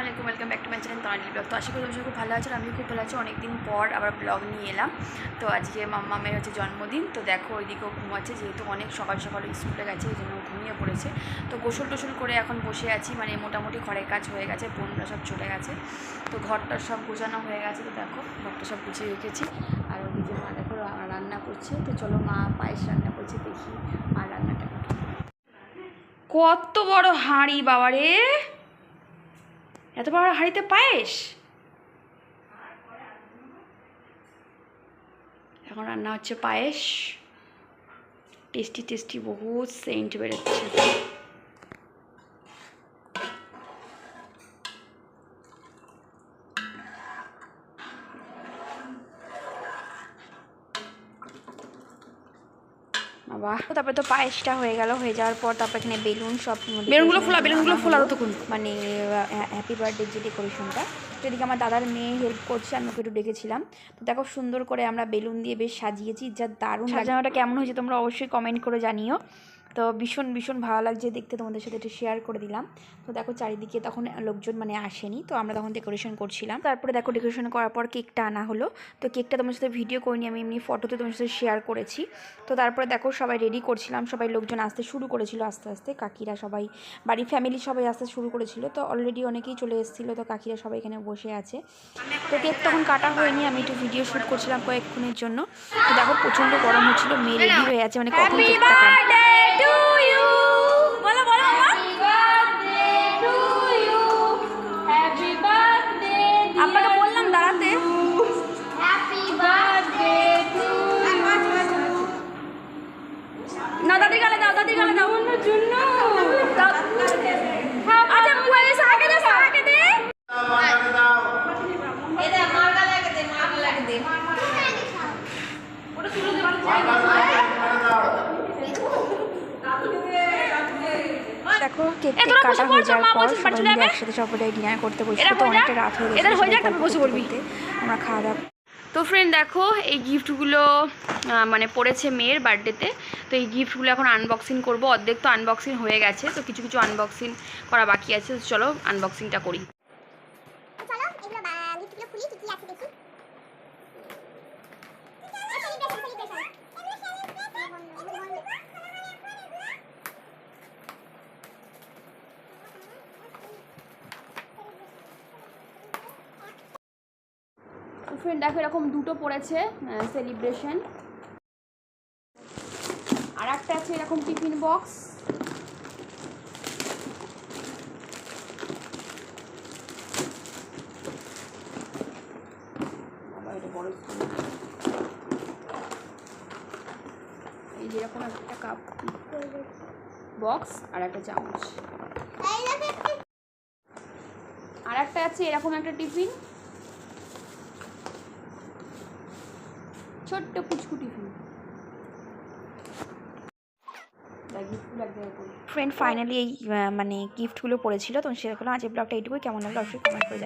আলাইকুম welcome back to my channel Tani blog তো আশা করি তুমি খুব ভালো আছো আমিও খুব ভালো আছি। অনেকদিন পর আবার ব্লগ নিয়ে এলাম। তো আজকে মাম্মামের হচ্ছে জন্মদিন। তো দেখো ওইদিকেও ঘুমাচ্ছে, যেহেতু অনেক সকাল সকাল স্কুলে গেছে, এই জন্য ঘুমিয়ে পড়েছে। তো গোসল টোসল করে এখন বসে আছি মানে মোটামুটি ঘরের কাজ হয়ে গেছে, বোনরা সব চলে গেছে। তো ঘরটা সব গোছানো হয়ে গেছে, তো দেখো, ঘরটা সব গুছিয়ে রেখেছি। আর ওদিকে মা দেখো রান্না করছে। তো চলো মা পায়েস রান্না করছে, দেখি মা রান্নাটা কত বড় হাঁড়ি, বাবারে! এত বড় হাড়িতে পায়েস? এখন রান্না হচ্ছে পায়েস। টেস্টি টেস্টি বহুত সেন্ট বেরোচ্ছে বাবা। তারপরে তো পায়েসটা হয়ে গেল হয়ে যাওয়ার পর তারপর এখানে বেলুন সব বেলুনগুলো ফোলা, বেলুনগুলো ফোলা তখন। মানে হ্যাপি বার্থডে যে ডেকোরেশনটা তো এদিকে আমার দাদার মেয়ে হেল্প করছে আমি ওকে একটু ডেকেছিলাম। তো দেখো সুন্দর করে আমরা বেলুন দিয়ে বেশ সাজিয়েছি যা দারুণ সাজানোটা কেমন হয়েছে তোমরা অবশ্যই কমেন্ট করে জানিও। তো ভীষণ ভীষণ ভালো লাগছে দেখতে। তোমাদের সাথে একটু শেয়ার করে দিলাম। তো দেখো চারিদিকে তখন লোকজন মানে আসেনি। তো আমরা তখন ডেকোরেশন করছিলাম। তারপরে দেখো ডেকোরেশন করার পর কেকটা আনা হলো। তো কেকটা তোমার সাথে ভিডিও করিনি, আমি এমনি ফটোতে তোমার সাথে শেয়ার করেছি। তো তারপরে দেখো সবাই রেডি করছিলাম। সবাই লোকজন আসতে শুরু করেছিল আস্তে আস্তে। কাকিরা সবাই, বাড়ির ফ্যামিলি সবাই আসতে শুরু করেছিল। তো অলরেডি অনেকেই চলে এসেছিল। তো কাকিরা সবাই এখানে বসে আছে। তো কেক তখন কাটা হয়নি। আমি একটু ভিডিও শ্যুট করছিলাম কয়েকক্ষণের জন্য। তো দেখো প্রচণ্ড গরম হচ্ছিল। মেয়ে রেডি হয়ে আছে। মানে কখন কেকটা কাটবে to you. দেখো কেক এ, টেক তোরা কাটা হয়ে যাওয়ার পর সবাই মিলে একসাথে সবাই ডিনার করতে বসে। তো অনেকটা রাত হয়ে গেছে হয়ে যাক, তারপর বসে করতে আমরা খাওয়া দাওয়া তো ফ্রেন্ড দেখো এই গিফটগুলো আহ, মানে পড়েছে মেয়ের বার্থডেতে তো এই গিফটগুলো এখন আনবক্সিং করব। অর্ধেক তো আনবক্সিং হয়ে গেছে তো কিছু কিছু আনবক্সিং করা বাকি আছে। তো চলো আনবক্সিংটা করি। চলো এগুলো গিফটগুলো খুলি কি কি আছে দেখি সেলিব্রেশন সেলিব্রেশন ফ্রেন্ড দেখো এরকম দুটো পড়েছে সেলিব্রেশন আর একটা আছে এরকম টিফিন বক্স এই একটা কাপ বক্স আর একটা চামচ। আর একটা আছে এরকম একটা টিফিন ছোট্ট পুচকুটি ফুল ফ্রেন্ড ফাইনালি এই মানে গিফটগুলো পড়েছিল, তো সেরকম আজকে ব্লগটা এইটুকুই। কেমন লাগল অবশ্যই কমেন্ট করে